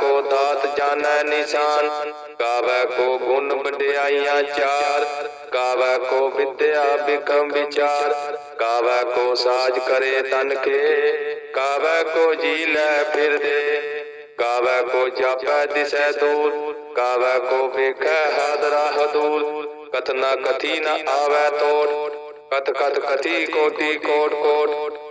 ਕੋ ਦਾਤ ਜਾਣੈ ਨਿਸ਼ਾਨ, ਕਾਵੈ ਕੋ ਗੁਣ ਵਡਿਆਈਆਂ ਚਾਰ, ਕਾਵੈ ਕੋ ਵਿਦਿਆ ਬਿਕਮ ਵਿਚਾਰ, ਕਾਵੈ ਕੋ ਸਾਜ ਕਰੇ ਤਨ ਕੇ, ਕਾਵੈ ਕੋ ਜੀ ਲੈ ਫਿਰਦੇ, ਕਾਵੈ ਕੋ ਜਾਪੈ ਦਿਸੈ ਦੂਰ, ਕਾਵੈ ਕੋ ਵੇਖੈ ਹਾਦਰਾ ਹਦੂਰ ਕਥਨਾ ਕਥੀ ਨ ਆਵੈ ਤੋੜ, ਕਥ ਕਥ ਕਥੀ ਕੋਟੀ ਕੋਟ ਕੋਟ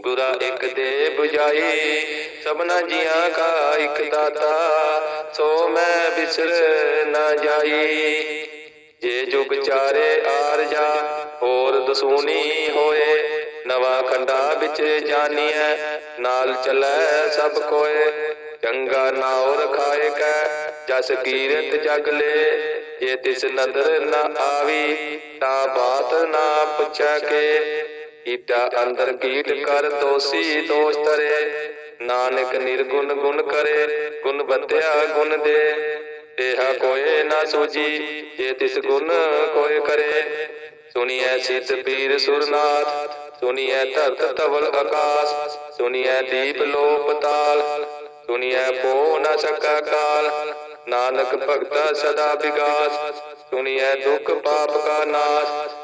ਗੁਰਾ ਇੱਕ ਦੇ 부ਜਾਈ ਸਭਨਾ ਜੀਆਂ ਕਾ ਇੱਕ ਦਾਤਾ, ਸੋ ਮੈਂ ਬਿਸਰ ਨਾ ਜਾਈ ਜੇ ਜੁਗ ਚਾਰੇ ਆਰਜਾ ਹੋਰ ਦਸੂਨੀ ਹੋਏ, ਨਵਾ ਖੰਡਾ ਵਿੱਚ ਜਾਨੀਐ, ਨਾਲ ਚੱਲੈ ਸਭ ਕੋਏ। ਚੰਗਾ ਨਾਉ ਰਖਾਏ ਕੈ, ਜਸ ਕੀਰਤ ਜਗ ਲੈ। ਜੇ ਤਿਸ ਨਦਰ ਨਾ ਆਵੀ, ਤਾਂ ਬਾਤ ਨਾ ਪੁੱਛੈ ਕੇ। ਕੀਟਾ ਅੰਦਰ ਕੀਟ ਕਰ ਦੋਸੀ ਦੋਸ਼ ਤਰੇ ਨਾਨਕ ਨਿਰਗੁਣ ਗੁਣ ਕਰੇ, ਗੁਣ ਬੰਦਿਆ ਗੁਣ ਦੇ। ਦੇਹਾ ਕੋਏ ਨਾ ਸੂਜੀ ਜੇ ਤਿਸ ਗੁਣ ਕੋਏ ਕਰੇ। ਸੁਣੀਐ ਸਿੱਧ ਪੀਰ ਸੁਰਨਾਥ, ਸੁਣੀਐ ਧਰਤ ਤਵਲ ਆਕਾਸ। ਸੁਣੀਐ ਦੀਪ ਲੋਪ ਤਾਲ, ਸੁਣੀਐ ਕੋ ਨਾ ਸਕਾ ਕਾਲ। ਨਾਨਕ ਭਗਤਾ ਸਦਾ ਵਿਗਾਸ, ਸੁਣੀਐ ਦੁਖ ਪਾਪ ਕਾ ਨਾਸ਼।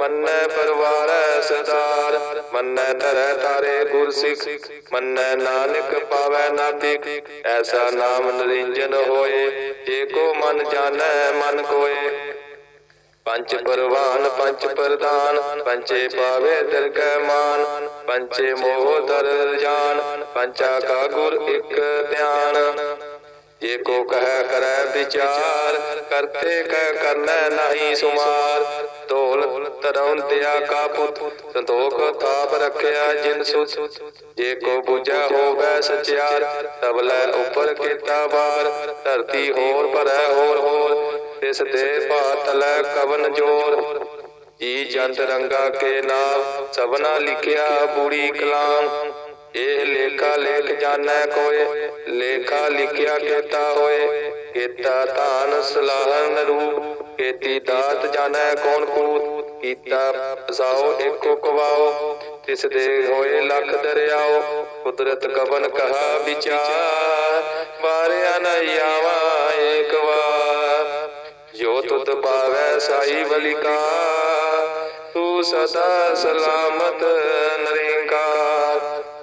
ਮੰਨੈ ਪਰਵਾਰੈ ਸਦਾਰ ਮੰਨੈ ਧਰੈ ਤਾਰੇ ਗੁਰ ਸਿੱਖ ਮੰਨੈ ਨਾਨਕ ਪਾਵੈ ਨਾਤਿਕ, ਐਸਾ ਨਾਮ ਨਰਿੰਜਨ ਹੋਏ, ਜੇ ਕੋ ਮਨ ਜਾਣੈ, ਮਨ ਕੋਏ। ਪੰਚ ਪਰਵਾਨ, ਪੰਚ ਪ੍ਰਦਾਨ ਪੰਚੇ ਪਾਵੇ ਦਰਗਹਿ ਮਾਨ, ਪੰਚੇ ਮੋਹ ਦਰ ਜਾਨ ਪੰਚਾ ਕਾ ਗੁਰ ਇਕ ਧਿਆਨ। ਜੇ ਕੋ ਕਹਿ ਕਰੈ ਵਿਚਾਰ, ਕਰਤੇ ਕਹਿ ਕਰਨਾ ਨਹੀਂ ਸੁਮਾਰ ਢੋਲ ਤਰਉ ਤਿਆ ਕਾ ਪੁੱਤ, ਸੰਤੋਖ ਤਾਪ ਰਖਿਆ ਜਿਨ ਸੁਤ। ਜੇ ਕੋ ਬੁਝੈ ਹੋਵੇ ਸਚਿਆਰ ਤਬਲੇ ਉਪਰ ਕੀਤਾ ਬਾਰ ਧਰਤੀ ਹੋਰ ਭਰੈ ਹੋਰ ਹੋਰ, ਤਿਸ ਦੇ ਪਾਤਲੈ ਕਵਨ ਜੋਰ। ਜੀ ਜੰਤ ਰੰਗਾ ਕੇ ਨਾਮ, ਸਭਨਾ ਲਿਖਿਆ ਬੂੜੀ ਕਲਾਮ। ਇਹ ਲੇਖਾ ਲੇਖ ਜਾਣੈ ਕੋਏ, ਲੇਖਾ ਲਿਖਿਆ ਕੀਤਾ ਹੋਏ। ਕੀਤਾ ਧਾਨ ਸਲਾਹਨ ਰੂਪ, ਕੀਤੀ ਦਾਤ ਜਾਣੈ ਕੌਣ ਕੂਤ। ਕੀਤਾ ਫਸਾਓ, ਏਕੋ ਕਵਾਓ, ਤਿਸ ਦੇ ਹੋਏ ਲੱਖ ਦਰਿਆਓ। ਕੁਦਰਤ ਕਵਨ ਕਹਾ ਵਿਚਾਰ, ਵਾਰਿਆ ਨ ਆਵਾ ਏਕ ਵਾਰ। ਜੋ ਤੁਧ ਪਾਵੈ ਸਾਈ ਬਲਿਕਾ ਤੂੰ ਸਦਾ ਸਲਾਮਤ ਨਰੇਕਾਰ।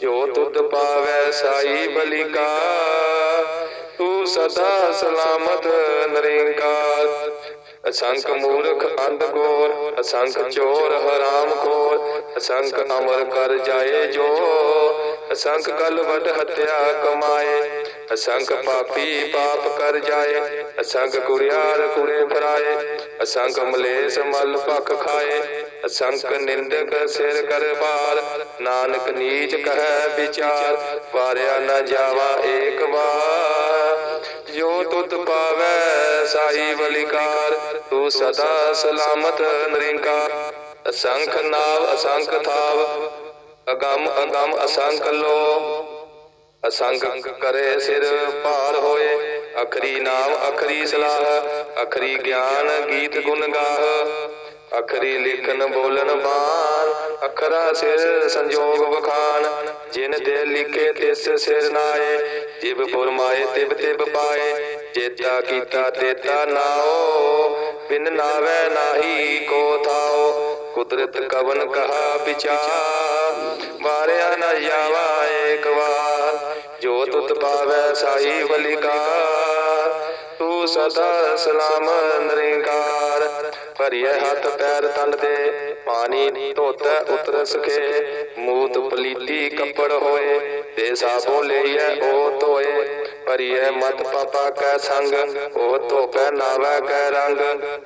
ਜੋ ਤੁਧ ਪਾਵੈ ਸਾਈ ਬਲਿਕਾ, ਤੂੰ ਸਦਾ ਸਲਾਮਤ ਨਰਿੰਕਾਰ। ਅਸੰਖ ਮੂਰਖ ਅੰਧ ਗੋਰ ਅਸੰਖ ਚੋਰ ਹਰਾਮ ਖੋਰ, ਅਸੰਖ ਅਮਰ ਕਰ ਜਾਏ ਜੋ ਅਸੰਖ ਕਲ ਵਡ ਹਤਿਆ ਕਮਾਏ, ਅਸੰਖ ਪਾਪੀ ਪਾਪ ਕਰ ਜਾਏ, ਅਸੰਖ ਕੁੜਿਆਰ ਕੁੜੇ ਫਰਾਏ, ਅਸੰਖ ਮਲੇਸ ਮਲ ਭਖ ਖਾਏ ਅਸੰਖ ਨਿੰਦਕ ਸਿਰ ਕਰ ਬਾਰ ਨਾਨਕ ਨੀਚ ਕਹੈ ਵਿਚਾਰ, ਵਾਰਿਆ ਨ ਜਾਵਾ ਏਕ ਵਾਰ। ਜੋ ਤੁਧ ਪਾਵੈ ਸਾਈ ਬਲਿਕਾਰ ਤੂੰ ਸਦਾ ਸਲਾਮਤ ਨਰਿੰਕਾਰ। ਅਸੰਖ ਨਾਵ ਅਸੰਖ ਥਾਵ, ਅਗੰਮ ਅਗੰਮ ਅਸੰਖ ਲੋ। ਅਸੰਖ ਕਰੇ ਸਿਰ ਭਾਰ ਹੋਏ, ਅਖਰੀ ਨਾਮ ਅਖਰੀ ਸਲਾਹ, ਅਖਰੀ ਗਿਆਨ ਗੀਤ ਗੁਣ ਗਾਹ। ਅਖਰੀ ਲਿਖਨ ਬੋਲਨ ਬਾਣ, ਅਖਰਾ ਸਿਰ ਸੰਜੋਗ ਵਖਾਨ ਜਿਨ ਦੇ ਲਿਖੇ ਤਿਸ ਸਿਰ ਨਾਏ, ਜਿਬ ਫੁਰਮਾਏ ਤਿਬ ਤਿਬ ਪਾਏ, ਜੇਤਾ ਕੀਤਾ ਤੇਤਾ ਨਾਓ, ਬਿਨ ਨਾਵੇ ਨਾਹੀ ਕੋ ਥਾਓ, ਕੁਦਰਤ ਕਵਨ ਕਹਾ ਵਿਚਾਰ, ਵਾਰਿਆ ਨਾ ਜਾਵਾ ਏਕ ਵਾਰ, ਜੋ ਤੁਤ ਪਾਵੈ ਸਾਈ ਬਲਿਕਾਰ ਸਦਾ ਸਲਾਮ ਨਰਿੰਕਾਰ ਭਰੀਏ ਹੱਥ ਪੈਰ ਤਨ ਦੇ, ਪਾਣੀ ਧੋਤੈ ਉਤਰ ਸਕੇ ਮੂਤ ਪਲੀਤੀ ਕੱਪੜ ਹੋਏ ਤੇ ਸਾਬੋ ਲਈਐ ਉਹ ਧੋਏ। ਭਰੀਏ ਮਤ ਪਾਪਾ ਕੈ ਸੰਗ ਉਹ ਧੋਪੈ ਨਾਵੈ ਕੈ ਰੰਗ।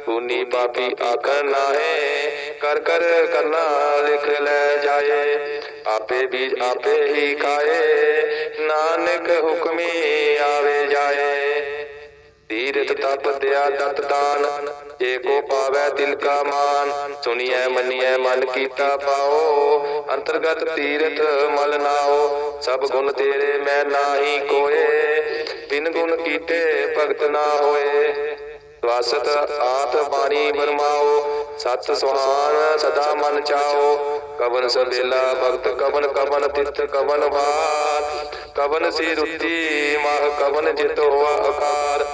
ਤੂਨੀ ਪਾਪੀ ਆਖਣ ਨਾਹੇ, ਕਰ ਕਰ ਕਰਨਾ ਲਿਖ ਲੈ ਜਾਏ। ਆਪੇ ਵੀ ਆਪੇ ਹੀ ਖਾਏ, ਨਾਨਕ ਹੁਕਮੀ ਆਵੇ ਜਾਏ। ਤੀਰਥ ਤਪ ਦਿਆ ਦਤ ਦਾਨ, ਜੇ ਕੋ ਪਾਵੈ ਤਿਲ ਕਾ ਮਾਨ। ਸੁਣੀਐ, ਮੰਨੀਐ, ਮਨ ਕੀਤਾ ਪਾਓ, ਅੰਤਰਗਤ ਤੀਰਥ ਮਲ ਨਾਓ। ਸਭ ਗੁਣ ਤੇਰੇ ਮੈਂ ਨਾਹੀ ਕੋਏ, ਬਿਨ ਗੁਣ ਕੀਤੇ ਭਗਤ ਨਾ ਹੋਏ। ਵਾਸਤ ਆਤ ਬਾਣੀ ਬਰਮਾਓ, ਸਤ ਸੁਹਾਨ ਸਦਾ ਮਨ ਚਾਓ। ਕਵਨ ਸਬੇਲਾ ਭਗਤ, ਕਵਨ ਕਵਨ ਤਿਤ ਕਵਨ ਬਾਰ ਕਵਨ ਸੀ ਰੁੱਤੀ ਮਹ ਕਵਨ ਜਿਤ ਹੋਆ ਆਕਾਰ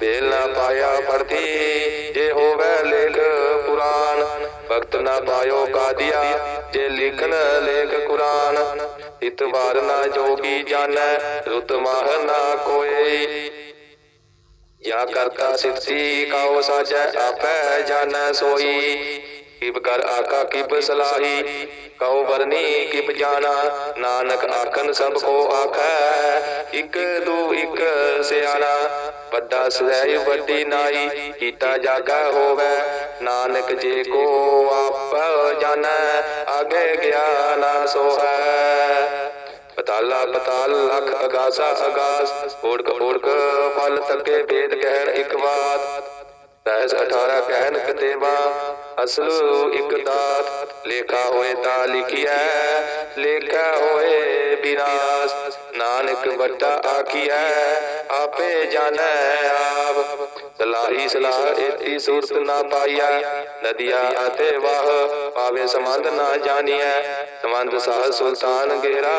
ਦੇਲ ਨਾ ਪਾਇਆ ਪਰਤੀ ਜੇ ਹੋਵੇ ਲੇਖ ਕੁਰਾਨ ਭਗਤ ਨਾ ਪਾਇਓ ਕਾਦੀਆ, ਜੇ ਲਿਖਣ ਲੇਖ ਕੁਰਾਨ। ਇਤਵਾਰ ਨਾ ਜੋਗੀ ਜਾਣੈ, ਰੁਤ ਮਾਹ ਨਾ ਕੋਏ ਯਾ ਕਰਤਾ ਸਿੱਧੀ ਕਾਉ ਸਾਚੈ ਆਪੈ ਜਾਣੈ ਸੋਈ। ਕਿਬ ਕਰ ਆਕਾ ਕਿਬ ਸਲਾਹੀ, ਕਉ ਵਰਨੀ ਕਿਬ ਜਾਣਾ, ਨਾਨਕ ਆਖਨ ਸਭ ਕੋ ਆਖੈ, ਇਕ ਦੂ ਇਕ ਸਿਆਣਾ, ਵੱਡਾ ਸਦੈ ਵੱਡੀ ਨਾਈ, ਕੀਤਾ ਜਾਗਾ ਹੋਵੇ, ਨਾਨਕ ਜੇ ਕੋ ਆਪ ਜਾਣੈ ਅਗੇ ਗਿਆਨ ਸੋਹੈ। ਪਤਾਲਾ, ਪਤਾਲ ਲਖ ਅਗਾਸਾ, ਅਗਾਸ ਓੜਕ ਓੜਕ ਫਲ ਤੱਕੇ, ਵੇਦ ਕਹਿਣ ਇੱਕ ਬਾਤ ਸਹਿਸ 18 ਕਹਿਣ ਕਤੇਵਾ ਅਸਲ ਇਕ ਦਾਤ ਲੇਖਾ ਹੋਏ ਤਾਂ ਲਿਖਿਆ ਲੇਖਾ ਹੋਏ ਬਿਨਾਸ ਨਾਨਕ ਵੱਡਾ ਆਖੀਐ ਆਪੇ ਜਾਣੈ ਆਪ। ਸਲਾਹੀ ਸਲਾਹ ਏਤੀ ਸੂਰਤ ਨਾ ਪਾਈਆ ਨਦੀਆ ਅਤੇ ਵਾਹ ਪਾਵੇ ਸੰਬੰਧ ਨਾ ਜਾਣੀਐ। ਸੰਬੰਧ ਸਾਹ ਸੁਲਤਾਨ ਗੇਰਾ,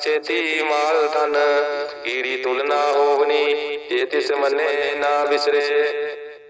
ਛੇਤੀ ਮਾਲ ਤਨ ਕੀੜੀ ਤੁਲ ਨਾ ਹੋਵਨੀ, ਜੇ ਤਿਸ ਮੰਨੇ ਨਾ ਵਿਸਰੇ।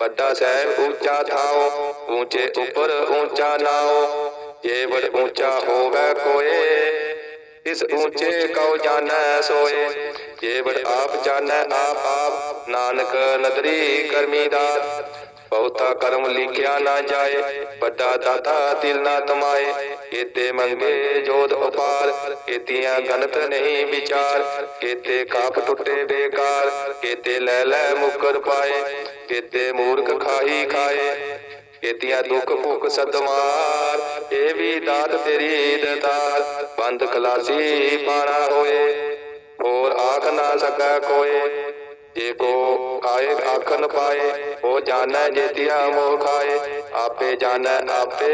ਵੱਡਾ ਸਾਹਿਬ ਉੱਚਾ ਥਾਓ, ਉੱਚੇ ਉੱਪਰ ਉੱਚਾ ਨਾਓ, ਜੇ ਬੜ ਉੱਚਾ ਹੋਵੇ ਕੋਏ, ਇਸ ਉੱਚੇ ਕਉ ਜਾਣੈ ਸੋਏ, ਜੇ ਬੜ ਆਪ ਜਾਣੈ ਆਪ ਆਪ, ਨਾਨਕ ਨਦਰੀ ਕਰਮੀ ਦਾਤ ਬਹੁਤਾ ਕਰਮ ਲਿਖਿਆ ਨਾ ਜਾਏ, ਵੱਡਾ ਦਾਤਾ ਦਿਲ ਨਾ ਤਮਾਏ। ਕੀਤੇ ਮੰਗੇ ਜੋਤ ਉਪਾਰ, ਕੀਤੀਆਂ ਗਨਤ ਨਹੀਂ ਵਿਚਾਰ। ਕੀਤੇ ਕਾਪ ਟੁੱਟੇ ਬੇਕਾਰ, ਕੀਤੇ ਲੈ ਲੈ ਮੁਕਰ ਪਾਏ। ਕੀਤੇ ਮੂਰਖ ਖਾਹੀ ਖਾਏ, ਕੀਤੀਆਂ ਦੁੱਖ ਭੁੱਖ ਸਦਮਾਰ। ਇਹ ਵੀ ਦਾਤ ਤੇਰੀ ਦਤਾਰ, ਬੰਦ ਖਲਾਸੀ ਪਾਣਾ ਹੋਏ। ਹੋਰ ਆਖ ਨਾ ਸਕਾ ਕੋਏ। ਜੇ ਕੋ ਆਏ ਆਖਨ ਪਾਏ ਉਹ ਜਾਣੈ ਜੇਤਿਆ ਮੋਹ ਖਾਏ ਆਪੇ ਜਾਣੈ ਆਪੇ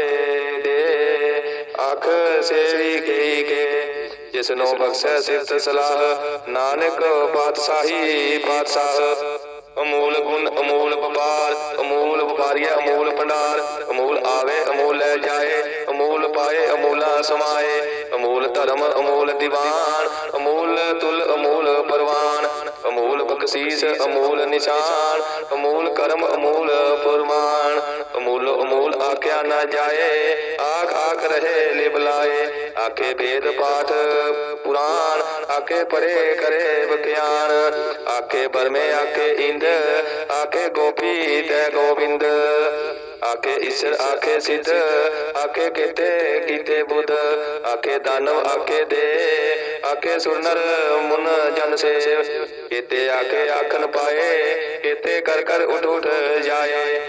ਦੇ ਆਖ ਸੇਵੀ ਕਈ ਕੇ ਜਿਸ ਬਖਸ਼ੈ ਸਿਫਤ ਸਲਾਹ ਨਾਨਕ ਪਾਤਸ਼ਾਹੀ ਪਾਤਸ਼ਾਹ ਅਮੂਲ ਗੁਣ ਅਮੂਲ ਵਪਾਰ ਅਮੂਲ ਵਪਾਰੀਆ ਅਮੂਲ ਭੰਡਾਰ ਅਮੂਲ ਆਵੇ ਅਮੂਲ ਲੈ ਜਾਏ ਅਮੂਲ ਪਾਏ ਅਮੂਲਾ ਸਮਾਏ ਅਮੂਲ ਧਰਮ ਅਮੂਲ ਦੀਵਾਨ ਅਮੂਲ ਤੁਲ ਬਖਸ਼ੀਸ ਅਮੂਲ ਨਿਸ਼ਾਨ, ਅਮੂਲ ਕਰਮ, ਅਮੂਲ ਫਰਮਾਨ। ਅਮੂਲ ਅਮੂਲ ਆਖਿਆ ਨਾ ਜਾਏ, ਆਖ ਆਖ ਰਹੇ ਲਿਬਲਾਏ ਆਖੇ ਵੇਦ ਪਾਠ ਪੁਰਾਣ, ਆਖੇ ਪੜੇ ਕਰੇ ਵਿਗਿਆਨ। ਆਖੇ ਬਰਮੇ ਆਖੇ ਇੰਦ, ਆਖੇ ਗੋਪੀ ਤੇ ਗੋਬਿੰਦ। ਆਖੇ ਈਸ਼ਰ, ਆਖੇ ਸਿੱਧ, ਆਖੇ ਕੀਤੇ ਕੀਤੇ ਬੁੱਧ, ਆਖੇ ਦਾਨਵ, ਆਖੇ ਦੇ, ਆਖੇ ਸੁਰਨਰ ਮੁਨ, ਜਨ ਸੇਵ। ਕੀਤੇ ਆਖੇ ਆਖਨ ਪਾਏ, ਕੀਤੇ ਕਰ ਕਰ ਉਠ ਉਠ ਜਾਏ।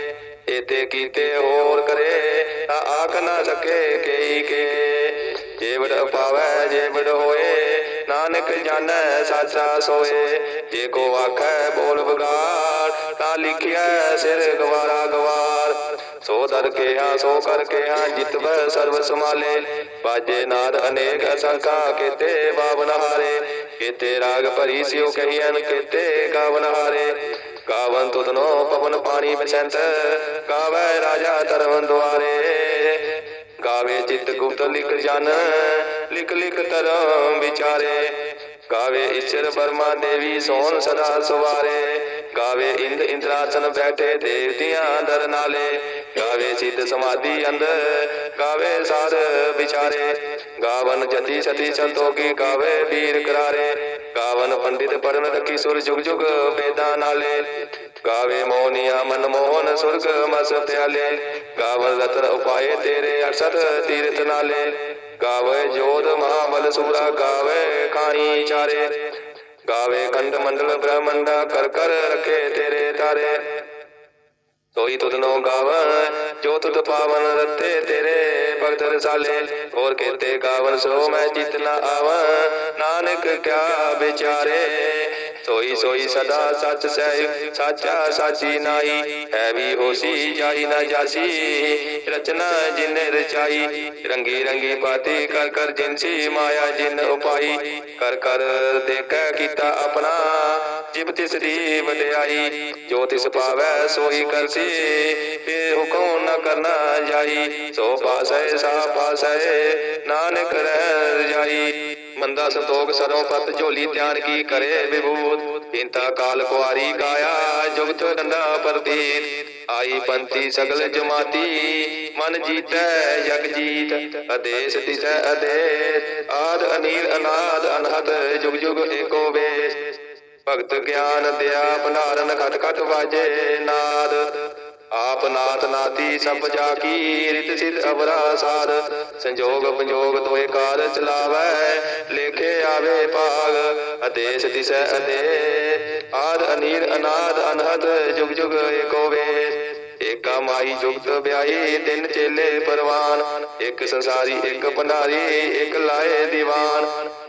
ਇਤੇ ਕੀਤੇ ਹੋਰ ਕਰੇ, ਤਾਂ ਆਖ ਨਾ ਸਕੇ ਕਈ ਕੇ। ਜੇਵੜ ਪਾਵੈ ਜੇਵੜ ਹੋਏ, ਨਾਨਕ ਜਾਣੈ, ਸਾਚਾ ਸੋਏ। ਜੇ ਕੋ ਆਖੈ ਬੋਲ ਬਗਾੜ ਤਾਂ ਲਿਖਿਆ ਸਿਰ ਗਵਾਰਾ ਗਵਾਰ। ਸੋ ਦਰ ਕੇ ਹਾਂ ਸੋ ਕਰ ਕੇ ਹਾਂ ਜਿਤਵੈ ਸਰਬ ਸਮਾਲੇ ਬਾਜੇ ਨਾਦ ਅਨੇਕ ਅਸੰਖਾ, ਕੀਤੇ ਬਾਵਨ ਹਾਰੇ। ਕੀਤੇ ਰਾਗ ਭਰੀ ਸਿਉ ਕਹੀਨ ਕੀਤੇ ਗਾਵਨ ਹਾਰੇ। ਗਾਵਨ ਤੁਧਨੋ ਪਵਨ ਪਾਣੀ ਬਸੰਤ, ਗਾਵੇ ਰਾਜਾ ਧਰਮ ਦੁਆਰੇ। ਗਾਵੇ ਚਿਤ ਗੁਪਤ ਲਿਖ ਜਨ, ਲਿਖ ਲਿਖ ਧਰਮ ਵਿਚਾਰੇ। ਗਾਵੇ ਈਸ਼ਰ ਬਰਮਾ ਦੇਵੀ ਸੋਨ ਸਦਾ ਸਵਾਰੇ। ਗਾਵੇ ਇੰਦ ਇੰਦਰਾਸਨ ਬੈਠੇ ਦੇਵਤਿਆਂ ਦਰ ਨਾਲੇ। ਗਾਵੇ ਸਿੱਧ ਸਮਾਧੀ ਅੰਦਰ ਗਾਵੇ ਸਾਧ ਵਿਚਾਰੇ। ਗਾਵਨ ਜਤੀ ਸਤੀ ਸੰਤੋਖੀ ਗਾਵੇ ਵੀਰ ਕਰਾਰੇ। ਗਾਵਨ ਪੰਡਿਤ ਪੜਨ ਰਖੀ ਸੁਰ ਜੁਗ ਜੁਗ ਵੇਦਾਂ ਨਾਲੇ। ਗਾਵੇ ਮੋਨੀਆ ਮਨ ਮੋਹਨ ਸੁਰਗ ਮਸ ਪਿਆਲੇ ਗਾਵਨ ਰਤਨ ਉਪਾਏ ਤੇਰੇ ਅਰਸਤ ਤੀਰਥ ਨਾਲੇ। ਗਾਵੇ ਜੋਧ ਮਹਾਬਲ ਸੂਰਾ ਗਾਵੇ ਖਾਣੀ ਚਾਰੇ। ਗਾਵੇ ਖੰਡ ਮੰਡਲ ਬ੍ਰਹਮੰਡਾ ਕਰ ਕਰ ਰਖੇ ਤੇਰੇ ਤਾਰੇ। ਤੋਈ ਤੁਧ ਨੋ ਗਾਵਨ ਜੋ ਤੁਧ ਪਾਵਨ ਰਤੇ ਤੇਰੇ ਭਗਤ ਰਸਾਲੇ। ਹੋਰ ਕੇਤੇ ਗਾਵਨ ਸੋ ਮੈਂ ਜਿਤ ਨ ਆਵਨ ਨਾਨਕ ਕਿਆ ਵਿਚਾਰੇ। ਸੋਈ ਸੋਈ ਸਦਾ ਸੱਚ ਸਹਿ ਸਾਚਾ ਸਾਚੀ ਨਾਈ ਹੈ ਵੀ ਹੋਸੀ ਜਾਈ ਨਾ ਜਾਸੀ। ਰਚਨਾ ਜਿਨ ਰਚਾਈ, ਰੰਗੀ ਰੰਗੀ ਬਾਤੀ ਕਰ ਕਰ ਜਿਨਸੀ ਮਾਇਆ ਜਿਨ ਉਪਾਈ। ਕਰ ਕਰ ਦੇਖੈ ਕੀਤਾ ਆਪਣਾ, ਜਿਬ ਤਿਸ ਦੀ ਵਡਿਆਈ। ਜੋ ਤਿਸ ਪਾਵੈ ਸੋਈ ਕਰਸੀ ਤੇ ਹੁਕਮ ਨ ਕਰਨਾ ਜਾਈ ਸੋ ਪਾਸੈ, ਸਾ ਪਾਸੈ, ਨਾਨਕ ਰਹਿ ਜਾਈ ਮੰਦਾ ਸੰਤੋਖ ਸਰੋਂ ਪਤ ਝੋਲੀ ਤਿਆਰ ਕੀ ਕਰੇ ਵਿਭੂਤ। ਇੰਤਾ ਕਾਲ ਕੁਆਰੀ ਗਾਇਆ, ਜੁਗਤ ਡੰਡਾ ਪ੍ਰਤੀਤ। ਆਈ ਪੰਥੀ ਸਗਲ ਜਮਾਤੀ, ਮਨ ਜੀਤੈ, ਜਗ ਜੀਤ। ਅਦੇਸ ਦਿਸੈ ਅਦੇਸ ਆਦ ਅਨੀਲ ਅਨਾਦ ਅਨਹਦ, ਜੁਗ ਜੁਗ ਏਕੋ ਵੇਸ। ਭਗਤ ਗਿਆਨ ਦਿਆ, ਭੰਡਾਰਨ ਖਟ ਖਟ ਵਾਜੇ ਨਾਦ। ਆਪ ਨਾਥ ਨਾਤੀ ਸਭ ਜਾ ਕੀ ਰਿਤ ਸਿਧ ਅਵਰਾ ਸਾਧ ਸੰਜੋਗ ਪੰਜੋਗ ਤੋਏ ਕਾਰ ਚਲਾਵੈ, ਲੇਖੇ ਆਵੇ ਭਾਗ ਅਦੇਸ ਦਿਸੈ ਅਦੇ ਆਦ ਅਨੀਰ ਅਨਾਦ ਅਨਹਦ, ਜੁਗ ਜੁਗ ਏਕੋ ਵੇਸ ਏਕਾ ਮਾਈ ਜੁਗਤ ਵਿਆਹੀ, ਤਿੰਨ ਚੇਲੇ ਪਰਵਾਨ। ਇੱਕ ਸੰਸਾਰੀ, ਇੱਕ ਭੰਡਾਰੀ, ਇੱਕ ਲਾਏ ਦੀਵਾਨ।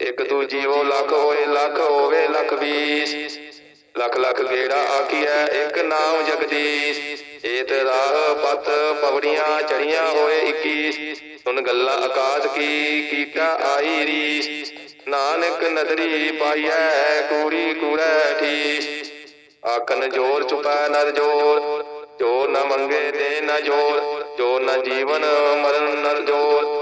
ਇੱਕ ਦੂਜੀ ਉਹ ਲੱਖ ਹੋਏ, ਲੱਖ ਹੋਵੇ, ਲੱਖ ਵੀਸ ਲੱਖ ਲੱਖ ਗੇੜਾ ਆਖੀਐ, ਇੱਕ ਨਾਮ ਜਗਦੀਸ਼। ਏਤ ਰਾਹ ਪਤ ਪਵੜੀਆਂ ਚੜੀਆਂ ਹੋਏ 21 ਸੁਨ ਗੱਲਾਂ ਆਕਾਸ਼ ਕੀ, ਕੀਕਾ ਆਈ ਰੀਸ। ਨਾਨਕ ਨਦਰੀ ਪਾਈਐ, ਕੂੜੀ ਕੂੜੈ ਠੀਸ। ਆਖਨ ਜੋਰ ਚੁਪੈ ਨਰ ਜੋਰ, ਜੋ ਨ ਮੰਗੇ ਦੇ ਨ ਜੋਰ, ਜੋ ਨ ਜੀਵਨ ਮਰਨ ਨਰ ਜੋਰ।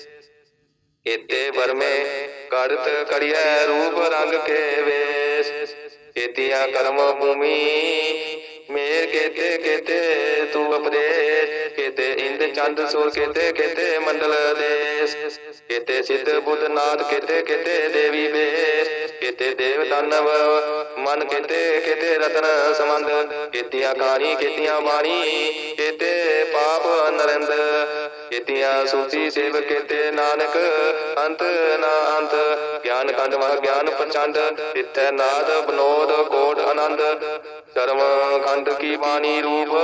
ਕੇਤੇ ਵਰਮੇ ਕਰਤ ਕੜਿਐ ਰੂਪ ਰੰਗ ਕੇ ਵੇਸ। ਕੇਤੀਆਂ ਕਰਮ ਭੂਮੀ ਮੇਰ ਕੇਤੇ ਕੇਤੇ ਤੂੰ ਉਪਦੇਸ਼। ਕੇਤੇ ਇੰਦ ਚੰਦ ਸੂਰ ਕੇਤੇ ਕੇਤੇ ਮੰਡਲ ਦੇਸ। ਕੇਤੇ ਸਿੱਧ ਬੁੱਧ ਨਾਥ ਕੇਤੇ ਕੇਤੇ ਦੇਵੀ ਬੇਸ ਕੇਤੇ ਦੇਵ ਦਾਨਵ ਮਨ ਕੇਤੇ ਕੇਤੇ ਰਤਨ ਸਮੰਦ ਕੇਤੀਆਂ ਕਾਣੀ ਕੇਤੀਆਂ ਬਾਣੀ ਕੇਤੇ ਪਾਪ ਨਰਿੰਦ। ਕੇਤੀਆਂ ਸੂਚੀ ਸੇਵ ਕੇਤੇ ਨਾਨਕ, ਅੰਤ ਨਾ ਅੰਤ। ਗਿਆਨ ਖੰਡ ਮਹ ਗਿਆਨ ਪ੍ਰਚੰਡ ਤਿੱਥੈ ਨਾਦ ਬਨੋਦ ਕੋਟ ਆਨੰਦ। ਧਰਮ ਖੰਡ ਕੀ ਬਾਣੀ ਰੂਪ,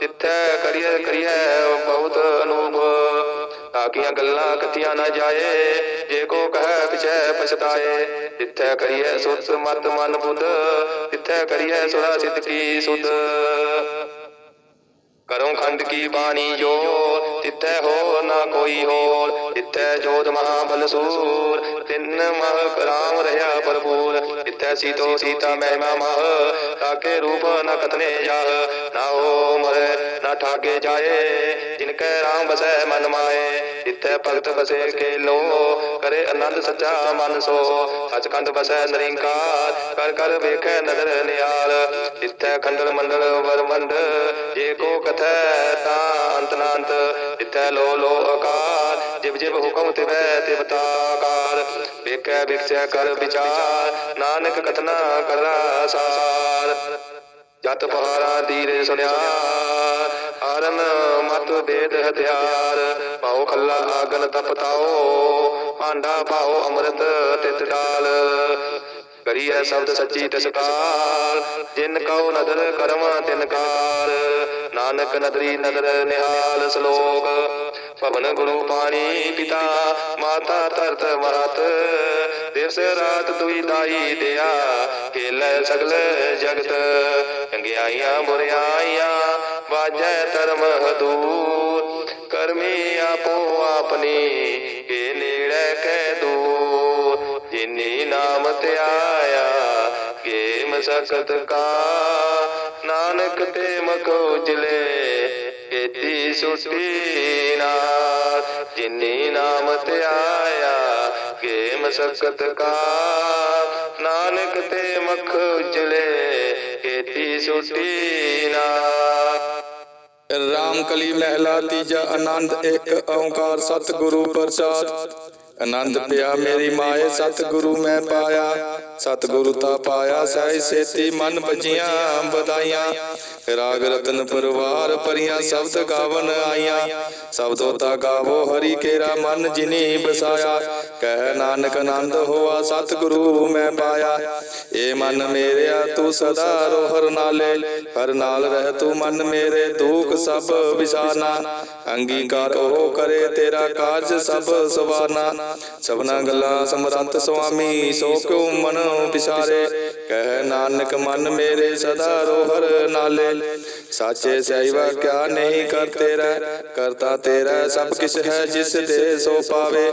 ਤਿੱਥੈ ਕਰੀਏ ਕਰੀਏ ਬਹੁਤ ਅਨੂਪ। ਤਾਕੀਆਂ ਗੱਲਾਂ ਕਥੀਆਂ ਨਾ ਜਾਏ, ਜੇ ਕੋ ਕਹੈ ਪਿਛੈ ਪਛਤਾਏ। ਤਿੱਥੈ ਕਰੀਏ ਸੁਤ ਮਤ ਮਨ ਬੁੱਧ, ਤਿੱਥੈ ਕਰੀਏ ਸੁਰਾ ਸਿੱਧ ਕੀ ਸੁਧ। ਕਰੋ ਖੰਡ ਕੀ ਬਾਣੀ ਜੋ ਤਿੱਥੈ ਹੋ ਨਾ ਕੋਈ ਹੋਰ ਤਿੱਥੈ ਜੋਤ ਮਹਾ ਸੂਰ। ਤਿੰਨ ਮਹ ਰਾਮ ਰਹਾ ਭਰਪੂਰ, ਤਿੱਥੈ ਸੀਤੋ ਸੀਤਾ ਮਹਿਮਾ ਮਹ। ਤਾਕੇ ਰੂਪ ਨ ਕਤਨੇ ਜਾਹ, ਨਾ ਹੋ ਮਰੇ, ਨਾ ਠਾਗੇ ਜਾਏ। ਜਿਨ ਕੈ ਰਾਮ ਬਸੈ ਮਨ ਮਾਏ ਤਿੱਥੈ ਭਗਤ ਬਸੇ ਕੇ ਲੋ ਕਰੇ ਆਨੰਦ ਸੱਚਾ ਮਨ ਸੋ। ਸਚਖੰਡ ਬਸੈ ਨਰਿੰਕਾਰ, ਕਰ ਕਰ ਵੇਖੈ ਨਦਰ ਨਿਹਾਲ। ਤਿੱਥੈ ਖੰਡਲ ਮੰਡਲ ਵਰਮੰਡ ਜੇ ਕੋ ਕਥੈ ਤਾਂ ਅੰਤ ਨਾਂਤ। ਤਿੱਥੈ ਲੋ ਲੋ ਅਕਾਰ ਜਿਵ ਜਿਵ ਹੁਕਮ ਤਿਵੈ ਤਿਵ ਤਾਕਾਰ। ਵੇਖੈ ਵਿਖਸੈ ਕਰ ਵਿਚਾਰ, ਨਾਨਕ ਕਥਨਾ ਕਰਾ ਸਾਰ। ਜਤ ਪਹਾਰਾ ਦੀਰੇ ਸੁਨਿਆ ਹਰਨ ਮਤ ਬੇਦ ਹਥਿਆਰ। ਪਾਉ ਖੱਲਾ ਆਗਨ ਤਪਤਾਓ। ਆਂਡਾ ਪਾਉ ਅੰਮ੍ਰਿਤ ਤਿਤ ਡਾਲ। ਕਰੀਐ ਸ਼ਬਦ ਸੱਚੀ ਤਸਕਾਰ। ਜਿਨ ਕਉ ਨਦਰ ਕਰਮ ਤਿਨ ਕਾਰ। ਨਾਨਕ ਨਦਰੀ ਨਦਰ ਨਿਹਾਲ ਸ਼ਲੋਕ। ਪਵਨ ਗੁਰੂ ਪਾਣੀ ਪਿਤਾ, ਮਾਤਾ ਧਰਤ ਮਰਤ ਦਿਵਸ ਰਾਤ ਦੁਈ ਦਾਈ ਦਿਆ ਕੇਲੇ ਸਗਲ ਜਗਤ ਚੰਗਿਆਈਆਂ ਬੁਰਿਆਈਆਂ ਵਾਜੈ ਧਰਮ ਹਦੂਰ। ਕਰਮੀ ਆਪੋ ਆਪਣੀ, ਕੇ ਨੇੜੇ ਕੈ ਦੂਰ। ਜਿਨੀ ਨਾਮ ਧਿਆਇਆ ਕੇ ਮਸਕਤ ਕਾ। ਨਾਨਕ ਤੇ ਮਖ ਉਜਲੇ, ਕੀਤੀ ਸੁਟੀ ਨਾਰ ਜਿਨੀ ਨਾਮ ਧਿਆਇਆ ਕੇ ਮਸਕਤ ਕਾ। ਨਾਨਕ ਤੇ ਮਖ ਉਜਲੇ ਕੀਤੀ ਸੁਟੀ ਨਾਰ ਰਾਮ ਕਲੀ ਮਹਿਲਾ ਤੀਜਾ ਆਨੰਦ, ਇੱਕ ਓੰਕਾਰ ਸਤਿਗੁਰੂ ਪ੍ਰਸਾਦ। ਆਨੰਦ ਪਿਆ ਮੇਰੀ ਮਾਏ, ਸਤਿਗੁਰੂ ਮੈਂ ਪਾਇਆ। ਸਤਿਗੁਰੂ ਤਾ ਪਾਇਆ ਸਹਿ ਸੇਤੀ, ਮਨ ਭਜੀਆਂ, ਵਧਾਈਆਂ। ਰਾਗ ਰਤਨ ਪਰਵਾਰ ਪਰੀਆਂ ਸ਼ਬਦ ਗਾਵਨ ਆਈਆਂ। ਸਬਦੋ ਤਾ ਗਾਵੋ ਹਰੀ ਕੇਰਾ ਮਨ ਜਿਨੀ ਬਸਾਇਆ। ਕਹਿ ਨਾਨਕ ਆਨੰਦ ਹੋਆ, ਸਤਿਗੁਰੂ ਮੈਂ ਪਾਇਆ। ਏ ਮਨ ਮੇਰਿਆ, ਤੂੰ ਸਦਾ ਰੋਹਰ ਨਾਲੇ ਹਰ ਨਾਲ ਰਹਿ ਤੂੰ ਮਨ ਮੇਰੇ, ਦੁੱਖ ਸਭ ਵਿਸਾਰਨਾ ਅੰਗੀਕਾਰ ਉਹ ਕਰੇ, ਤੇਰਾ ਕਾਰਜ ਸਭ ਸਵਾਰਨਾ ਸਭਨਾ ਗੱਲਾਂ ਸਮਰੰਤ ਸੁਆਮੀ, ਸੋ ਕਿਉ ਮਨ ਵਿਸਾਰੇ ਕਹਿ ਨਾਨਕ ਮਨ ਮੇਰੇ ਸਦਾ ਰੋਹਰ ਨਾਲੇ। ਸਾਚੇ ਸਹਿਵਾ ਕਿਆ ਨਹੀਂ ਕਰ ਤੇਰਾ ਕਰਤਾ ਤੇਰਾ ਸਭ ਕਿਛ ਹੈ ਜਿਸ ਦੇ ਸੋ ਪਾਵੇ।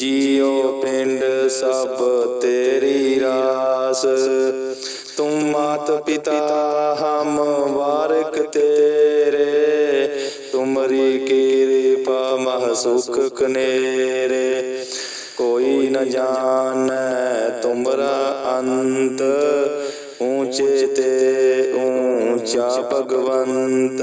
ਜੀਉ ਪਿੰਡ ਸਭ ਤੇਰੀ ਰਾਸ। ਤੂੰ ਮਾਤ ਪਿਤਾ ਹਮ ਵਾਰਕ ਤੇਰੇ। ਤੁਮਰੀ ਕਿਰਪਾ ਮਹ ਸੁਖ ਕਨੇਰੇ। ਕੋਈ ਨ ਜਾਣੈ ਤੁਮਰਾ ਅੰਤ। ਊਚੇ ਤੇ ਊਂਚਾ ਭਗਵੰਤ।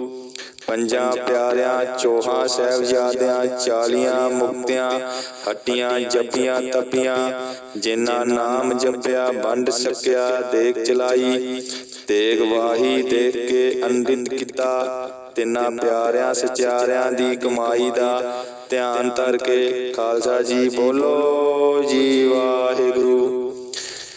ਪੰਜਾਂ ਪਿਆਰਿਆਂ ਚੋਹਾਂ ਸਾਹਿਬਜ਼ਾਦਿਆਂ ਚਾਲੀਆਂ ਮੁਕਤਿਆਂ ਹੱਟੀਆਂ ਜੱਪੀਆਂ ਤਪੀਆਂ ਜਿਨ੍ਹਾਂ ਨਾਮ ਜਪਿਆ ਵੰਡ ਸਕਿਆ ਦੇਖ ਚਲਾਈ ਤੇਗ ਵਾਹੀ ਦੇਖ ਕੇ ਅੰਡਿਤ ਕੀਤਾ ਤਿੰਨਾਂ ਪਿਆਰਿਆਂ ਸਚਿਆਰਿਆਂ ਦੀ ਕਮਾਈ ਦਾ ਧਿਆਨ ਧਰ ਕੇ ਖਾਲਸਾ ਜੀ ਬੋਲੋ ਜੀ ਵਾਹਿਗੁਰੂ।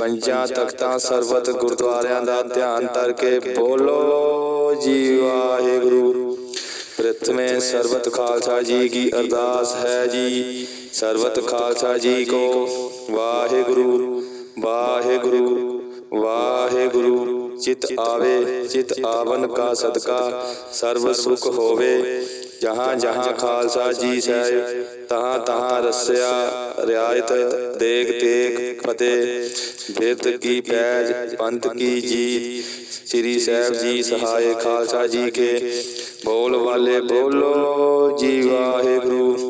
ਪੰਜਾਂ ਤਖਤਾਂ ਸਰਬਤ ਗੁਰਦੁਆਰਿਆਂ ਦਾ ਧਿਆਨ ਧਰ ਕੇ ਬੋਲੋ ਜੀ ਵਾਹਿਗੁਰੂ। ਪ੍ਰਥਮੇ ਸਰਬਤ ਖਾਲਸਾ ਜੀ ਕੀ ਅਰਦਾਸ ਹੈ ਜੀ। ਸਰਬਤ ਖਾਲਸਾ ਜੀ ਕੋ। ਵਾਹਿਗੁਰੂ। ਵਾਹਿਗੁਰੂ। ਵਾਹਿਗੁਰੂ, ਚਿਤ ਆਵੇ, ਚਿਤ ਆਵਨ ਕਾ ਸਦਕਾ, ਸਰਬ ਸੁਖ ਹੋਵੇ। ਜਹਾਂ ਜਹਾਂ ਖਾਲਸਾ ਜੀ ਸਾਹਿਬ, ਤਹਾਂ ਤਹਾਂ ਰਸਿਆ, ਰਿਆਇਤ ਦੇਖ ਤੇਗ ਫਤਿਹ। ਬਿਰਤ ਕੀ ਪੈਜ, ਪੰਥ ਕੀ ਜੀਤ, ਸ੍ਰੀ ਸਾਹਿਬ ਜੀ ਸਹਾਏ ਖਾਲਸਾ ਜੀ ਕੇ। ਬੋਲ ਵਾਲੇ ਬੋਲੋ ਜੀ ਵਾਹਿਗੁਰੂ।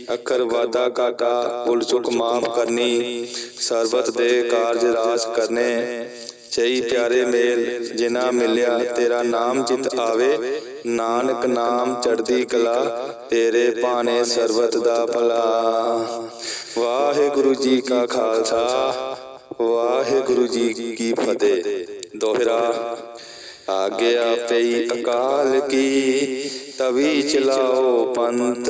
ਅੱਖਰ ਵਾਦਾ ਕਾਟਾ ਭੁੱਲ ਚੁੱਕ ਮਾਫ ਕਰਨੀ, ਸਰਬਤ ਦੇ ਕਾਰਜ ਰਾਸ ਕਰਨੇ। ਸਹੀ ਪਿਆਰੇ ਮੇਲ ਜਿਨਾ ਮਿਲਿਆ ਤੇਰਾ ਨਾਮ ਚਿਤ ਆਵੇ। ਨਾਨਕ ਨਾਮ ਚੜਦੀ ਕਲਾ, ਤੇਰੇ ਭਾਣੇ ਸਰਬਤ ਦਾ ਭਲਾ। ਵਾਹਿਗੁਰੂ ਜੀ ਕਾ ਖਾਲਸਾ, ਵਾਹਿਗੁਰੂ ਜੀ ਕੀ ਫਤਿਹ। ਦੋਹਰਾ, ਆਗਿਆ ਪਈ ਅਕਾਲ ਕੀ, ਤਵੀ ਚਲਾਓ ਪੰਥ।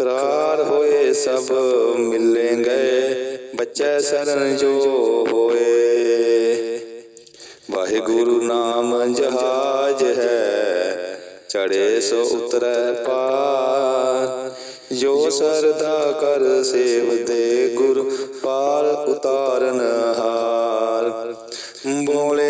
ਕਰਾਰ ਹੋਏ ਸਭ ਮਿਲੇ ਗਏ ਬੱਚੇ ਸਰਨ ਜੋ ਹੋਏ। ਵਾਹਿਗੁਰੂ ਨਾਮ ਜਹਾਜ ਹੈ ਚੜੇ ਸੋ ਉਤਰੈ ਪਾਰ। ਜੋ ਸਰਦਾ ਕਰ ਸੇਵਦੇ ਗੁਰ ਪਾਰ ਉਤਾਰਨ ਹਾਰ। ਬੋਲੇ